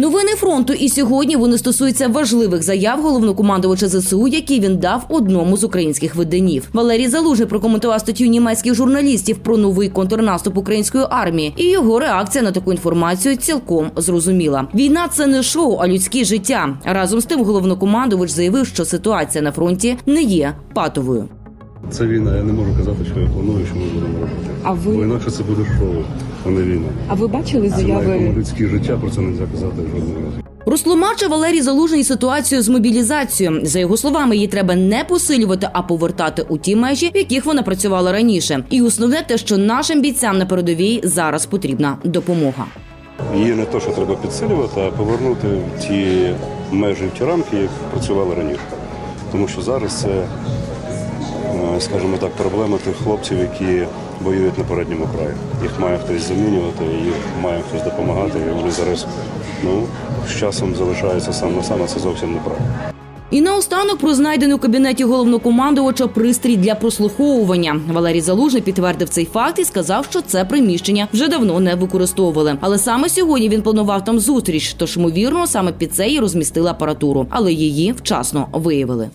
Новини фронту і сьогодні вони стосуються важливих заяв головнокомандувача ЗСУ, які він дав одному з українських виданів. Валерій Залужний прокоментував статтю німецьких журналістів про новий контрнаступ української армії, і його реакція на таку інформацію цілком зрозуміла. Війна це не шоу, а людське життя. Разом з тим, головнокомандувач заявив, що ситуація на фронті не є патовою. Це війна, я не можу казати, що я планую, що ми будемо робити. А ви- Бо інакше це буде шоу, а не війна. А ви бачили заяви? людське життя, про це не можна казати жодного разу. Розтлумачив Валерій Залужний ситуацію з мобілізацією. За його словами, її треба не посилювати, а повертати у ті межі, в яких вона працювала раніше. І основне те, що нашим бійцям на передовій зараз потрібна допомога. Її не то, що треба підсилювати, а повернути в ті межі, в ті рамки, як працювали раніше. Тому що зараз це, скажімо так, проблема тих хлопців, які воюють на передньому краї. Їх має хтось замінювати, їх має хтось допомагати, і вони зараз ну, з часом залишаються сам на сам, а це зовсім неправильно. І наостанок про знайдений у кабінеті головнокомандувача пристрій для прослуховування. Валерій Залужний підтвердив цей факт і сказав, що це приміщення вже давно не використовували. Але саме сьогодні він планував там зустріч, тож ймовірно, саме під це і розмістили апаратуру, але її вчасно виявили.